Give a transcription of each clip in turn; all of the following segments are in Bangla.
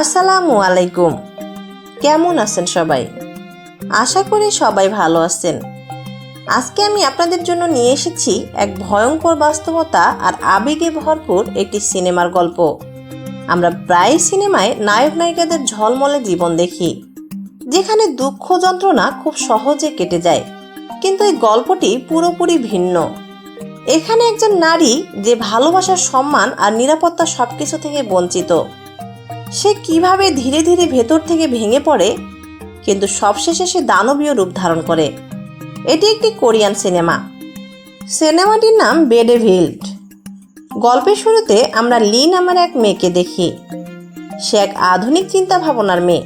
আসসালামু আলাইকুম। কেমন আছেন সবাই? আশা করি সবাই ভালো আছেন। আজকে আমি আপনাদের জন্য নিয়ে এসেছি এক ভয়ঙ্কর বাস্তবতা আর আবেগে ভরপুর একটি সিনেমার গল্প। আমরা প্রায় সিনেমায় নায়ক নায়িকাদের ঝলমলে জীবন দেখি, যেখানে দুঃখ যন্ত্রণা খুব সহজে কেটে যায়, কিন্তু এই গল্পটি পুরোপুরি ভিন্ন। এখানে একজন নারী যে ভালোবাসার সম্মান আর নিরাপত্তা সবকিছু থেকে বঞ্চিত সে কীভাবে ধীরে ধীরে ভেতর থেকে ভেঙে পড়ে? কিন্তু সবশেষে সে দানবীয় রূপ ধারণ করে। এটি একটি কোরিয়ান সিনেমা। সিনেমাটির নাম বেডেভিল্ড। গল্পের শুরুতে আমরা লি নামের এক মেয়েকে দেখি। সে এক আধুনিক চিন্তা ভাবনার মেয়ে।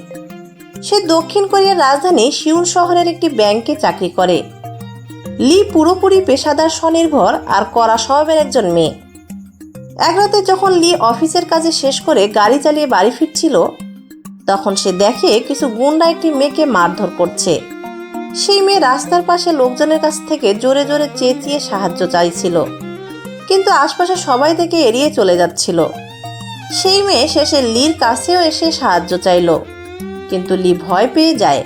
সে দক্ষিণ কোরিয়ার রাজধানী সিউল শহরের একটি ব্যাংকে চাকরি করে। লি পুরোপুরি পেশাদার স্বনির্ভর আর কড়া স্বভাবের একজন মেয়ে। এক রাতে যখন লি অফিসের কাজে শেষ করে গাড়ি চালিয়ে বাড়ি ফিরছিল, তখন সে দেখে কিছু গুন্ডা একটি মেয়েকে মারধর করছে। সেই মেয়ে রাস্তার পাশে লোকজনের কাছ থেকে জোরে জোরে চেঁচিয়ে সাহায্য চাইছিল, কিন্তু আশপাশে সবাই থেকে এড়িয়ে চলে যাচ্ছিল। সেই মেয়ে শেষে লির কাছেও এসে সাহায্য চাইল, কিন্তু লি ভয় পেয়ে যায়।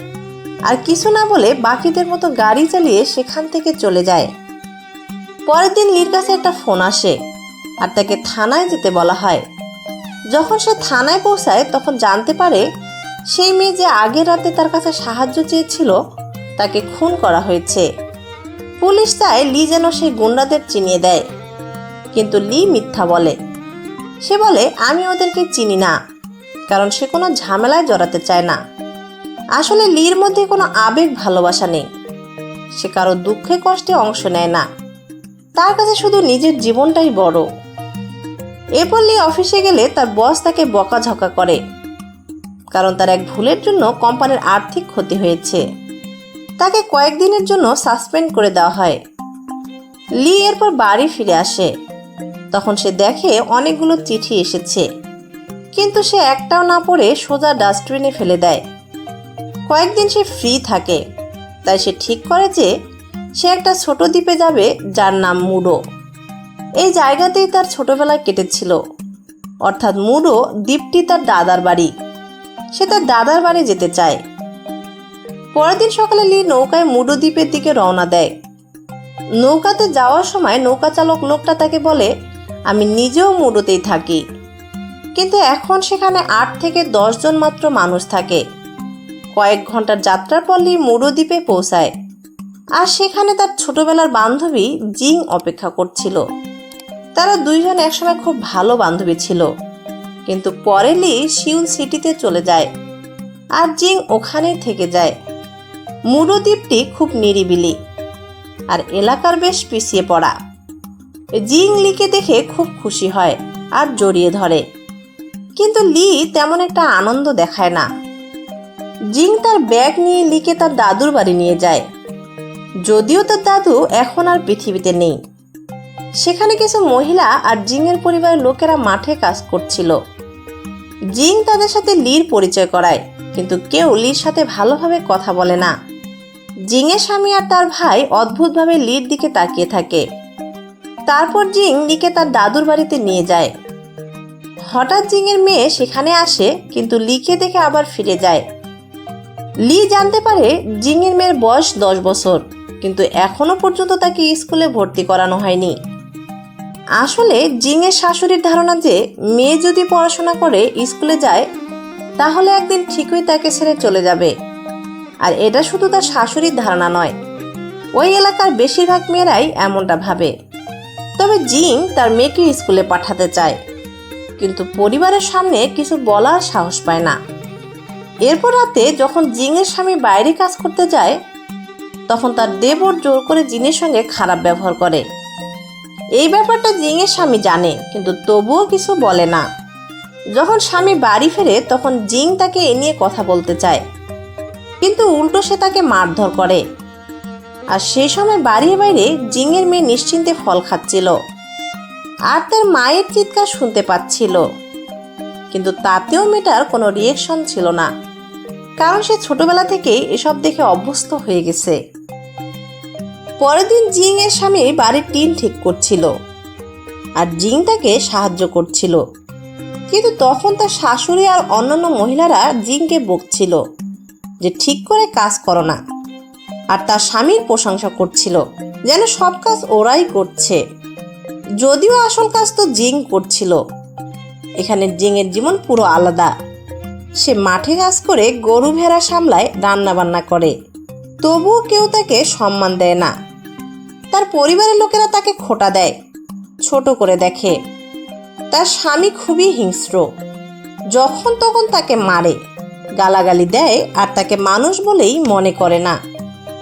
আর কিছু না বলে বাকিদের মতো গাড়ি চালিয়ে সেখান থেকে চলে যায়। পরের দিন লির কাছে একটা ফোন আসে। আর তাকে থানায় যেতে বলা হয়। যখন সে থানায় পৌঁছায়, তখন জানতে পারে সেই মেয়ে যে আগের রাতে তার কাছে সাহায্য চেয়েছিল, তাকে খুন করা হয়েছে। পুলিশ চায় লি যেন সেই গুন্ডাদের চিনিয়ে দেয়। কিন্তু লি মিথ্যা বলে। সে বলে, আমি ওদেরকে চিনি না, কারণ সে কোনো ঝামেলায় জড়াতে চায় না। আসলে লির মধ্যে কোনো আবেগ ভালোবাসা নেই। সে কারও দুঃখে কষ্টে অংশ নেয় না। তার কাছে শুধু নিজের জীবনটাই বড়। এরপর লি অফিসে গেলে তার বস তাকে বকাঝকা করে, কারণ তার এক ভুলের জন্য কোম্পানির আর্থিক ক্ষতি হয়েছে। তাকে কয়েকদিনের জন্য সাসপেন্ড করে দেওয়া হয়। লি এরপর বাড়ি ফিরে আসে। তখন সে দেখে অনেকগুলো চিঠি এসেছে, কিন্তু সে একটাও না পড়ে সোজা ডাস্টবিনে ফেলে দেয়। কয়েকদিন সে ফ্রি থাকে, তাই সে ঠিক করে যে সে একটা ছোট দ্বীপে যাবে যার নাম মুডো। এই জায়গাতেই তার ছোটবেলায় কেটেছিল। অর্থাৎ মুডো দ্বীপটি তার দাদার বাড়ি। সে তার দাদার বাড়ি যেতে চায়। পরের দিন সকালে লি নৌকায় মুডো দ্বীপের দিকে রওনা দেয়। নৌকাতে যাওয়ার সময় নৌকা চালক লোকটা তাকে বলে, আমি নিজেও মুডোতেই থাকি। কিন্তু এখন সেখানে আট থেকে দশ জন মাত্র মানুষ থাকে। কয়েক ঘণ্টার যাত্রার পর লি মুডো দ্বীপে পৌঁছায়। আর সেখানে তার ছোটবেলার বান্ধবী জিং অপেক্ষা করছিল। তারা দুইজন একসময় খুব ভালো বান্ধবী ছিল। কিন্তু পরে লি শিউল সিটিতে চলে যায় আর জিং ওখানেই থেকে যায়। মুডো দ্বীপটি খুব নিরিবিলি আর এলাকার বেশ পিছিয়ে পড়া। জিং লিকে দেখে খুব খুশি হয় আর জড়িয়ে ধরে। কিন্তু লি তেমন একটা আনন্দ দেখায় না। জিং তার ব্যাগ নিয়ে লিকে তার দাদুর বাড়ি নিয়ে যায়। যদিও তার দাদু এখন আর পৃথিবীতে নেই। সেখানে কিছু মহিলা আর জিংয়ের পরিবারের লোকেরা মাঠে কাজ করছিল। জিং তাদের সাথে লির পরিচয় করায়, কিন্তু কেউ লির সাথে ভালোভাবে কথা বলে না। জিংয়ের স্বামী আর তার ভাই অদ্ভুতভাবে লির দিকে তাকিয়ে থাকে। তারপর জিং লিকে তার দাদুর বাড়িতে নিয়ে যায়। হঠাৎ জিংয়ের মেয়ে সেখানে আসে, কিন্তু লিকে দেখে আবার ফিরে যায়। লি জানতে পারে জিংয়ের মেয়ের বয়স দশ বছর, কিন্তু এখনও পর্যন্ত তাকে স্কুলে ভর্তি করানো হয়নি। আসলে জিংয়ের শাশুড়ির ধারণা যে মেয়ে যদি পড়াশোনা করে স্কুলে যায়, তাহলে একদিন ঠিকই তাকে ছেড়ে চলে যাবে। আর এটা শুধু তার শাশুড়ির ধারণা নয়, ওই এলাকার বেশিরভাগ মেয়েরাই এমনটা ভাবে। তবে জিং তার মেয়েকে স্কুলে পাঠাতে চায়, কিন্তু পরিবারের সামনে কিছু বলার সাহস পায় না। এরপর রাতে যখন জিংয়ের স্বামী বাইরে কাজ করতে যায়, তখন তার দেবর জোর করে জিনের সঙ্গে খারাপ ব্যবহার করে। এই ব্যাপারটা জিংয়ের স্বামী জানে, কিন্তু তবুও কিছু বলে না। যখন স্বামী বাড়ি ফেরে, তখন জিং তাকে এ নিয়ে কথা বলতে চায়। কিন্তু উল্টো সে তাকে মারধর করে। আর সেই সময় বাড়ির বাইরে জিংয়ের মেয়ে নিশ্চিন্তে ফল খাচ্ছিল। আর তার মায়ের চিৎকার শুনতে পাচ্ছিল। কিন্তু তাতেও মেয়েটার কোনো রিয়েকশন ছিল না। কারণ সে ছোটবেলা থেকেই এসব দেখে অভ্যস্ত হয়ে গেছে। পরের দিন জিং এর স্বামী বাড়ির টিন ঠিক করছিল। আর জিং তাকে সাহায্য করছিল। কিন্তু তখন তার শাশুড়ি আর অন্যান্য মহিলারা জিংকে বকছিল যে, ঠিক করে কাজ করো না। আর তার স্বামীর প্রশংসা করছিল যেন সব কাজ ওরাই করছে। যদিও আসল কাজ তো জিং করছিল। এখানে জিংয়ের জীবন পুরো আলাদা। সে মাঠে কাজ করে গরু ভেড়া সামলায় রান্না বান্না করে। তবুও কেউ তাকে সম্মান দেয় না। তার পরিবারের লোকেরা তাকে খোটা দেয়, ছোট করে দেখে। তার স্বামী খুবই হিংস্র। যখন তখন তাকে মারে, গালাগালি দেয় আর তাকে মানুষ বলেই মনে করে না।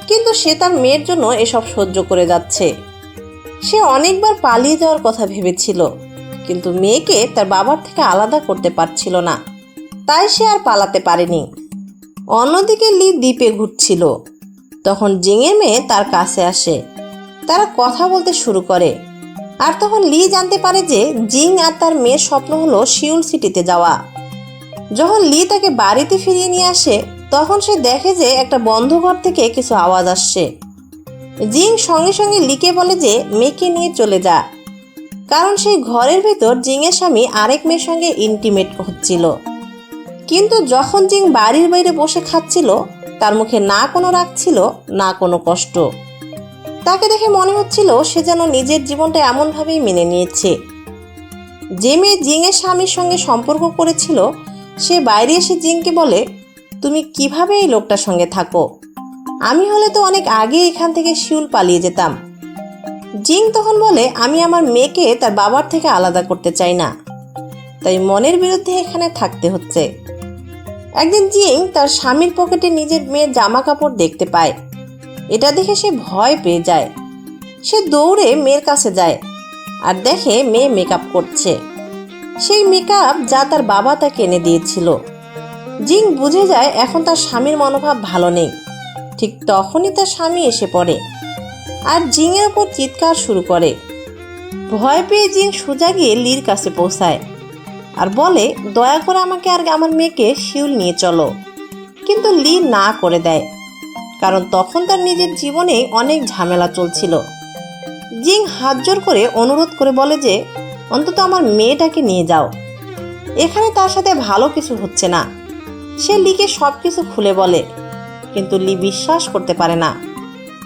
কিন্তু সে তার মেয়ের জন্য এসব সহ্য করে যাচ্ছে। সে অনেকবার পালিয়ে যাওয়ার কথা ভেবেছিল, কিন্তু মেয়েকে তার বাবার থেকে আলাদা করতে পারছিল না। তাই সে আর পালাতে পারেনি। অন্যদিকে লি দ্বীপে ঘুরছিল। তখন জিঙের মেয়ে তার কাছে আসে। তারা কথা বলতে শুরু করে। আর তখন লি জানতে পারে যে জিং আর তার মেয়ের স্বপ্ন হলো শিউল সিটিতে যাওয়া। যখন লি তাকে বাড়িতে ফিরিয়ে নিয়ে আসে, তখন সে দেখে যে একটা বন্ধ ঘর থেকে কিছু আওয়াজ আসছে। জিং সঙ্গে সঙ্গে লিকে বলে যে, মেয়েকে নিয়ে চলে যা। কারণ সেই ঘরের ভেতর জিংয়ের স্বামী আরেক মেয়ের সঙ্গে ইন্টিমেট হচ্ছিল। কিন্তু যখন জিং বাড়ির বাইরে বসে খাচ্ছিল, তার মুখে না কোনো রাগ ছিল, না কোনো কষ্ট। তাকে দেখে মনে হচ্ছিল সে যেন নিজের জীবনটা এমনভাবেই মেনে নিয়েছে। যে মেয়ে জিংয়ের স্বামীর সঙ্গে সম্পর্ক করেছিল, সে বাইরে এসে জিংকে বলে, তুমি কীভাবে এই লোকটার সঙ্গে থাকো? আমি হলে তো অনেক আগে এখান থেকে শিউল পালিয়ে যেতাম। জিং তখন বলে, আমি আমার মেয়েকে তার বাবার থেকে আলাদা করতে চাই না। তাই মনের বিরুদ্ধে এখানে থাকতে হচ্ছে। একদিন জিং তার স্বামীর পকেটে নিজের মেয়ের জামা কাপড় দেখতে পায়। এটা দেখে সে ভয় পেয়ে যায়। সে দৌড়ে মেয়ের কাছে যায় আর দেখে মেয়ে মেকআপ করছে। সেই মেকআপ যা তার বাবা তাকে এনে দিয়েছিল। জিং বুঝে যায় এখন তার স্বামীর মনোভাব ভালো নেই। ঠিক তখনই তার স্বামী এসে পড়ে আর জিংয়ের ওপর চিৎকার শুরু করে। ভয় পেয়ে জিং সোজা গিয়ে লির কাছে পৌঁছায় আর বলে, দয়া করে আমাকে আর আমার মেয়েকে শিউল নিয়ে চলো। কিন্তু লি না করে দেয়। কারণ তখন তার নিজের জীবনে অনেক ঝামেলা চলছিল। জিং হাত জোর করে অনুরোধ করে বলে যে, অন্তত আমার মেয়েটাকে নিয়ে যাও। এখানে তার সাথে ভালো কিছু হচ্ছে না। সে লিকে সব কিছু খুলে বলে, কিন্তু লি বিশ্বাস করতে পারে না।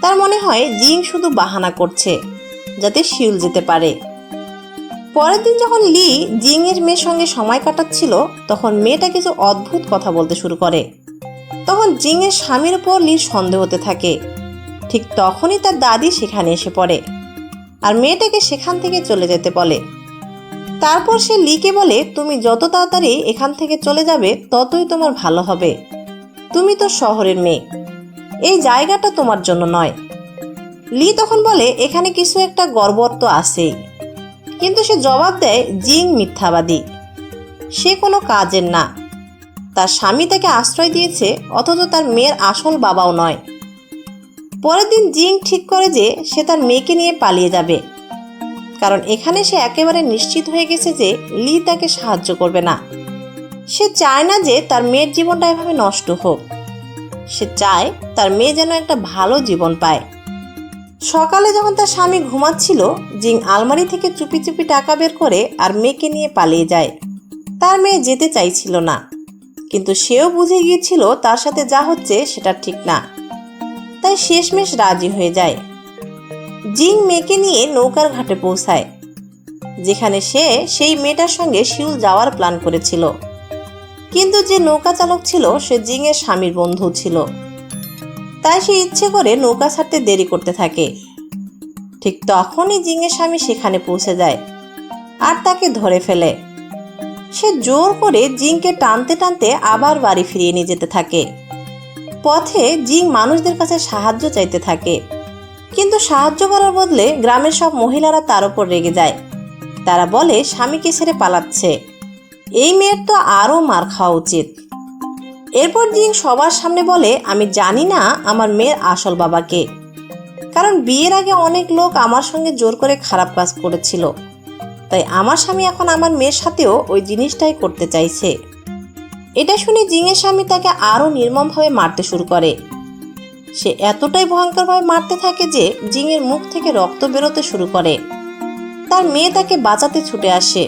তার মনে হয় জিং শুধু বাহানা করছে, যাতে শিউল যেতে পারে। পরের দিন যখন লি জিং এর মেয়ের সঙ্গে সময় কাটাচ্ছিল, তখন মেয়েটা কিছু অদ্ভুত কথা বলতে শুরু করে। তখন জিং এর স্বামীর উপর লির সন্দেহ হতে থাকে। ঠিক তখনই তার দাদি সেখানে এসে পড়ে আর মেয়েটাকে সেখান থেকে চলে যেতে বলে। তারপর সে লিকে বলে, তুমি যত তাড়াতাড়ি এখান থেকে চলে যাবে, ততই তোমার ভালো হবে। তুমি তো শহরের মেয়ে। এই জায়গাটা তোমার জন্য নয়। লি তখন বলে, এখানে কিছু একটা গর্বত্ব আছেই। কিন্তু সে জবাব দেয়, জিং মিথ্যাবাদী। সে কোনো কাজের না। তার স্বামী তাকে আশ্রয় দিয়েছে, অথচ তার মেয়ের আসল বাবাও নয়। পরের দিন জিং ঠিক করে যে সে তার মেয়েকে নিয়ে পালিয়ে যাবে। কারণ এখানে সে একেবারে নিশ্চিত হয়ে গেছে যে লি তাকে সাহায্য করবে না। সে চায় না যে তার মেয়ের জীবনটা এভাবে নষ্ট হোক। সে চায় তার মেয়ে যেন একটা ভালো জীবন পায়। সকালে যখন তার স্বামী ঘুমাচ্ছিল, জিং আলমারি থেকে চুপি চুপি টাকা বের করে আর মেয়েকে নিয়ে পালিয়ে যায়। তার মেয়ে যেতে চাইছিল না। কিন্তু সেও বুঝে গিয়েছিল তার সাথে যা হচ্ছে সেটা ঠিক না। তাই শেষমেশ রাজি হয়ে যায়। জিং মেয়েকে নিয়ে নৌকার ঘাটে পৌঁছায়। যেখানে সে সেই মেয়েটার সঙ্গে শিউল যাওয়ার প্ল্যান করেছিল। কিন্তু যে নৌকা চালক ছিল, সে জিংয়ের স্বামীর বন্ধু ছিল। তাই সে ইচ্ছে করে নৌকা ছাড়তে দেরি করতে থাকে। ঠিক তখনই জিংয়ের স্বামী সেখানে পৌঁছে যায়। আর তাকে ধরে ফেলে। সে জোর করে জিংকে টানতে টানতে আবার বাড়ি ফিরিয়ে নিয়ে যেতে থাকে। পথে জিং মানুষদের কাছে সাহায্য চাইতে থাকে। কিন্তু সাহায্য করার বদলে গ্রামের সব মহিলারা তার উপর রেগে যায়। তারা বলে, স্বামীকে ছেড়ে পালাচ্ছে। এই মেয়ের তো আরও মার খাওয়া উচিত। এরপর জিং সবার সামনে বলে, আমি জানি না আমার মেয়ের আসল বাবাকে। কারণ বিয়ের আগে অনেক লোক আমার সঙ্গে জোর করে খারাপ কাজ করেছিল। তাই আমার স্বামী এখন আমার মেয়ের সাথেও ওই জিনিসটাই করতে চাইছে। এটা শুনে জিঙের স্বামী তাকে আরও নির্মমভাবে মারতে শুরু করে। সে এতটাই ভয়ঙ্করভাবে মারতে থাকে যে জিঙের মুখ থেকে রক্ত বেরোতে শুরু করে। তার মেয়ে তাকে বাঁচাতে ছুটে আসে।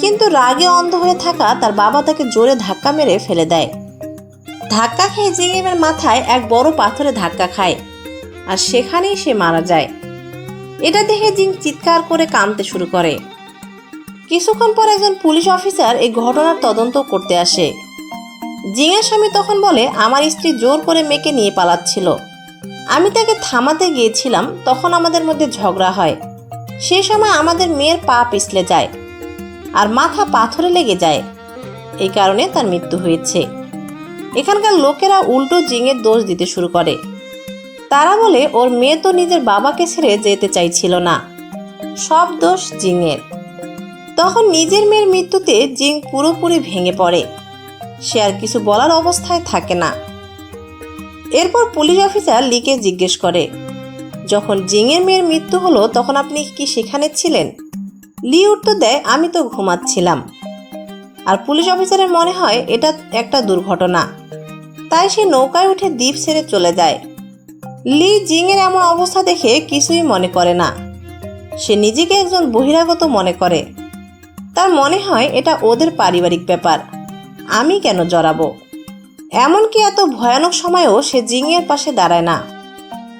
কিন্তু রাগে অন্ধ হয়ে থাকা তার বাবা তাকে জোরে ধাক্কা মেরে ফেলে দেয়। ধাক্কা খেয়ে জিঙেমের মাথায় এক বড় পাথরে ধাক্কা খায়। আর সেখানেই সে মারা যায়। এটা দেখে জিং চিৎকার করে কাঁদতে শুরু করে। কিছুক্ষণ পর একজন পুলিশ অফিসার এই ঘটনার তদন্ত করতে আসে। জিঙের স্বামী তখন বলে, আমার স্ত্রী জোর করে মেয়েকে নিয়ে পালাচ্ছিল। আমি তাকে থামাতে গিয়েছিলাম, তখন আমাদের মধ্যে ঝগড়া হয়। সে সময় আমাদের মেয়ের পা পিছলে যায় আর মাথা পাথরে লেগে যায়। এই কারণে তার মৃত্যু হয়েছে। এখানকার লোকেরা উল্টো জিঙের দোষ দিতে শুরু করে। তারা বলে, ওর মেয়ে তো নিজের বাবাকে ছেড়ে যেতে চাইছিল না। সব দোষ জিংয়ের। তখন নিজের মেয়ের মৃত্যুতে জিং পুরোপুরি ভেঙে পড়ে। সে আর কিছু বলার অবস্থায় থাকে না। এরপর পুলিশ অফিসার লিকে জিজ্ঞেস করে, যখন জিংয়ের মেয়ের মৃত্যু হলো, তখন আপনি কি সেখানে ছিলেন? লি উত্তর দেয়, আমি তো ঘুমাচ্ছিলাম। আর পুলিশ অফিসারের মনে হয়, এটা একটা দুর্ঘটনা। তাই সে নৌকায় উঠে দ্বীপ ছেড়ে চলে যায়। লি জিংয়ের এমন অবস্থা দেখে কিছুই মনে করে না। সে নিজেকে একজন বহিরাগত মনে করে। তার মনে হয় এটা ওদের পারিবারিক ব্যাপার। আমি কেন জড়াবো? এমনকি এত ভয়ানক সময়েও সে জিংয়ের পাশে দাঁড়ায় না।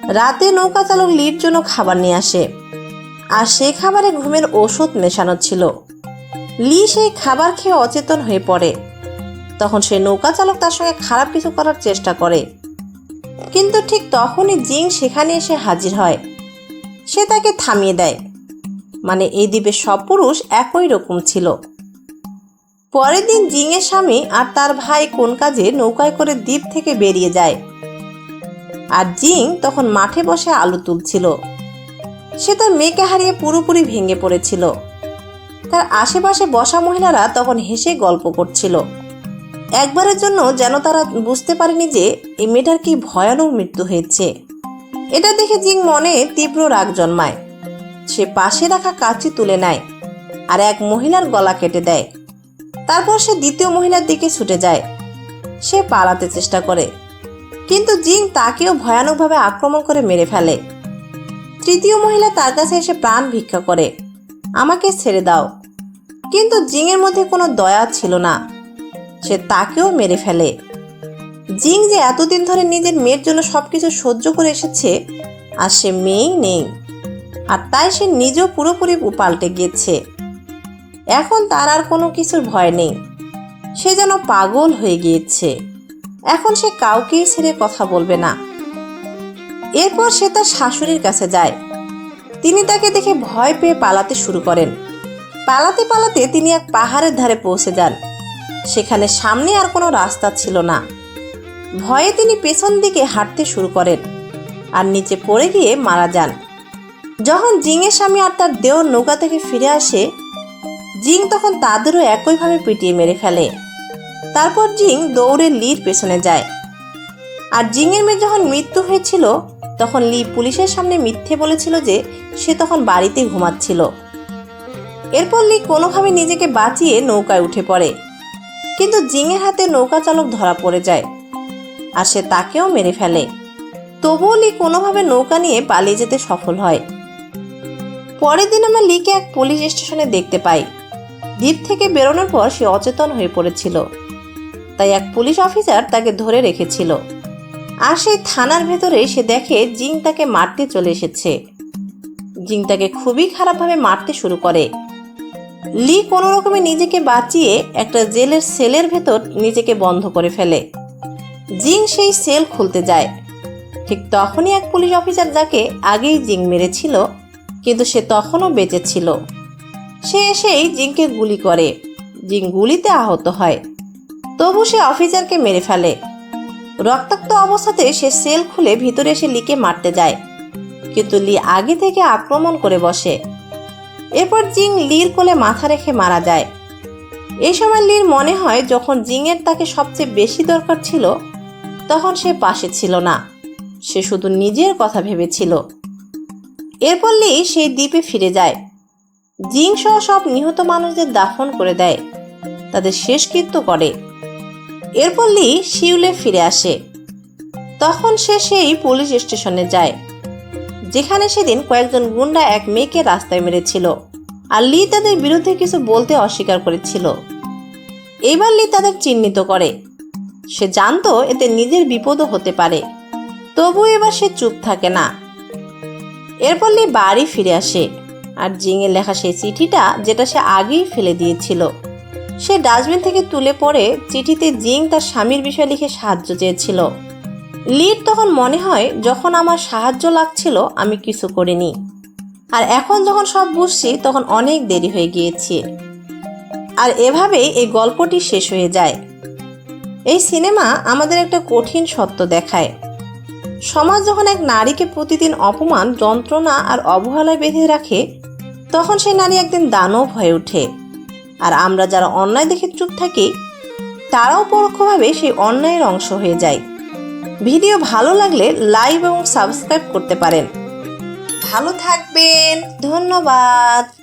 রাতে নৌকা চালক লির জন্য খাবার নিয়ে আসে। আর সেই খাবারে ঘুমের ওষুধ মেশানো ছিল। লি সেই খাবার খেয়ে অচেতন হয়ে পড়ে। তখন সে নৌকা চালক তার সঙ্গে খারাপ কিছু করার চেষ্টা করে। কিন্তু ঠিক তখনই জিং সেখানে এসে হাজির হয়। সে তাকে থামিয়ে দেয়। মানে এই দ্বীপের সব পুরুষ একই রকম ছিল। পরের দিন জিংয়ের স্বামী আর তার ভাই কোন কাজে নৌকায় করে দ্বীপ থেকে বেরিয়ে যায়। আর জিং তখন মাঠে বসে আলু তুলছিল। সে তার মেয়েকে হারিয়ে পুরোপুরি ভেঙে পড়েছিল। তার আশেপাশে বসা মহিলারা তখন হেসে গল্প করছিল। একবারের জন্য যেন তারা বুঝতে পারেনি যে এই মেয়েটার কি ভয়ানক মৃত্যু হয়েছে। এটা দেখে জিং মনে তীব্র রাগ জন্মায়। সে পাশে রাখা কাঁচি তুলে নেয় আর এক মহিলার গলা কেটে দেয়। তারপর সে দ্বিতীয় মহিলার দিকে ছুটে যায়। সে পালাতে চেষ্টা করে। কিন্তু জিং তাকেও ভয়ানকভাবে আক্রমণ করে মেরে ফেলে। তৃতীয় মহিলা তার কাছে এসে প্রাণ ভিক্ষা করে, আমাকে ছেড়ে দাও। কিন্তু জিংয়ের মধ্যে কোনো দয়া ছিল না। সে তাকেও মেরে ফেলে। জিং যে এতদিন ধরে নিজের মেয়ের জন্য সবকিছু সহ্য করে এসেছে, আর সে মেয়েই নেই। আর তাই সে নিজেও পুরোপুরি পাল্টে গিয়েছে এখন তার আর কোনো কিছুর ভয় নেই। সে যেন পাগল হয়ে গিয়েছে। এখন সে কাউকেই ছেড়ে কথা বলবে না। এরপর সে তার শাশুড়ির কাছে যায়। তিনি তাকে দেখে ভয় পেয়ে পালাতে শুরু করেন। পালাতে পালাতে তিনি এক পাহাড়ের ধারে পৌঁছে যান। সেখানে সামনে আর কোনো রাস্তা ছিল না। ভয়ে তিনি পেছন দিকে হাঁটতে শুরু করেন আর নিচে পড়ে গিয়ে মারা যান। যখন জিংয়ের স্বামী আর তার দেহ নৌকা থেকে ফিরে আসে, জিং তখন তাদেরও একইভাবে পিটিয়ে মেরে ফেলে। তারপর জিং দৌড়ে লির পেছনে যায়। আর জিংয়ের মেয়ে যখন মৃত্যু হয়েছিল, তখন লি পুলিশের সামনে মিথ্যে বলেছিল যে সে তখন বাড়িতে ঘুমাচ্ছিল। এরপর লি কোনোভাবে নিজেকে বাঁচিয়ে নৌকায় উঠে পড়ে। কিন্তু জিংয়ের হাতে নৌকা চালক ধরা পড়ে যায় আর সে তাকেও মেরে ফেলে। তবুও লি কোনোভাবে নৌকা নিয়ে পালিয়ে যেতে সফল হয়। পরের দিন আমরা লিকে এক পুলিশ স্টেশনে দেখতে পাই। দ্বীপ থেকে বেরোনোর পর সে অচেতন হয়ে পড়েছিল। তাই এক পুলিশ অফিসার তাকে ধরে রেখেছিল। আর সেই থানার ভেতরে সে দেখে জিং তাকে মারতে চলে এসেছে। জিং তাকে খুবই খারাপভাবে মারতে শুরু করে। লি কোনো রকমে নিজেকে বাঁচিয়ে একটা জেলের সেলের ভেতর নিজেকে বন্ধ করে ফেলে। জিং সেই সেল খুলতে যায়। ঠিক তখনই এক পুলিশ অফিসার যাকে আগেই জিং মেরেছিল, কিন্তু সে তখনও বেঁচে ছিল। সে এসেই জিংকে গুলি করে। জিং গুলিতে আহত হয়। তবু সে অফিসারকে মেরে ফেলে। রক্তাক্ত অবস্থাতে সে সেল খুলে ভিতরে এসে লিকে মারতে যায়। কিন্তু লি আগে থেকে আক্রমণ করে বসে। এরপর জিং লির কোলে মাথা রেখে মারা যায়। এই সময় লির মনে হয় যখন জিংয়ের তাকে সবচেয়ে বেশি দরকার ছিল, তখন সে পাশে ছিল না। সে শুধু নিজের কথা ভেবেছিল। এরপর লি সেই দ্বীপে ফিরে যায়। জিং সহ সব নিহত মানুষদের দাফন করে দেয়। তাদের শেষকৃত্য করে। এরপর লি শিউলে ফিরে আসে। তখন সে সেই পুলিশ স্টেশনে যায়। যেখানে সেদিন কয়েকজন গুন্ডা এক মেয়েকে রাস্তায় মেরেছিল। আর লি তাদের বিরুদ্ধে কিছু বলতে অস্বীকার করেছিল। এবার লি তাদের চিহ্নিত করে। সে জানতো এতে নিজের বিপদও হতে পারে। তবু এবার সে চুপ থাকে না। এরপর লি বাড়ি ফিরে আসে। আর জিঙে লেখা সেই চিঠিটা যেটা সে আগেই ফেলে দিয়েছিল। সে ডাস্টবিন থেকে তুলে পড়ে চিঠিতে জিং তার স্বামীর বিষয়ে লিখে সাহায্য চেয়েছিল। লির তখন মনে হয় যখন আমার সাহায্য লাগছিল, আমি কিছু করিনি। আর এখন যখন সব বুঝছি, তখন অনেক দেরি হয়ে গিয়েছে। আর এভাবেই এই গল্পটি শেষ হয়ে যায়। এই সিনেমা আমাদের একটা কঠিন সত্য দেখায়। সমাজ যখন এক নারীকে প্রতিদিন অপমান, যন্ত্রণা আর অবহেলায় বেঁধে রাখে, তখন সেই নারী একদিন দানব হয়ে ওঠে। আর আমরা যারা অন্যায় দেখে চুপ থাকি, তারাও পরোক্ষভাবে সেই অন্যায়ের অংশ হয়ে যায়। ভিডিও ভালো লাগলে লাইক এবং সাবস্ক্রাইব করতে পারেন। ভালো থাকবেন ধন্যবাদ।